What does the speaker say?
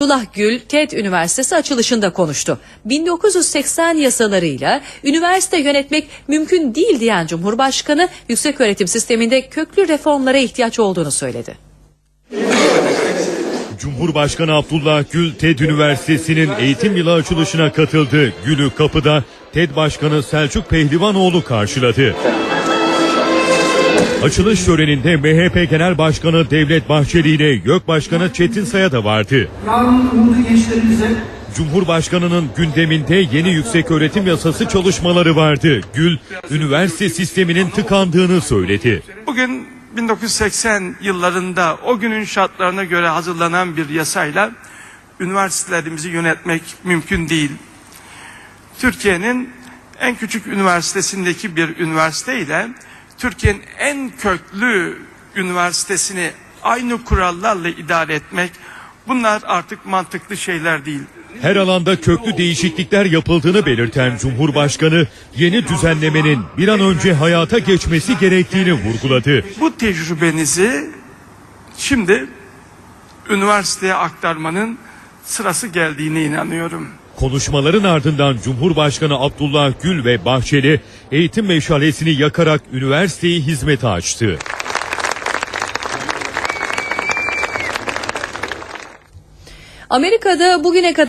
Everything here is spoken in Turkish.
Abdullah Gül, TED Üniversitesi açılışında konuştu. 1980 yasalarıyla üniversite yönetmek mümkün değil diyen Cumhurbaşkanı, yükseköğretim sisteminde köklü reformlara ihtiyaç olduğunu söyledi. Cumhurbaşkanı Abdullah Gül TED Üniversitesi'nin eğitim yılı açılışına katıldı. Gül'ü kapıda TED Başkanı Selçuk Pehlivanoğlu karşıladı. Açılış töreninde MHP Genel Başkanı Devlet Bahçeli ile YÖK Başkanı Çetin Saya da vardı. yarın umudu gençlerimize Cumhurbaşkanının gündeminde yeni yükseköğretim yasası çalışmaları vardı. Gül, üniversite sisteminin tıkandığını söyledi. Bugün 1980 yıllarında o günün şartlarına göre hazırlanan bir yasayla üniversitelerimizi yönetmek mümkün değil. Türkiye'nin en küçük üniversitesindeki bir üniversite ile Türkiye'nin en köklü üniversitesini aynı kurallarla idare etmek bunlar artık mantıklı şeyler değil. Her alanda köklü değişiklikler yapıldığını belirten Cumhurbaşkanı yeni düzenlemenin bir an önce hayata geçmesi gerektiğini vurguladı. Bu tecrübenizi şimdi üniversiteye aktarmanın sırası geldiğine inanıyorum. Konuşmaların ardından Cumhurbaşkanı Abdullah Gül ve Bahçeli eğitim meşalesini yakarak üniversiteyi hizmete açtı. Amerika'da bugüne kadar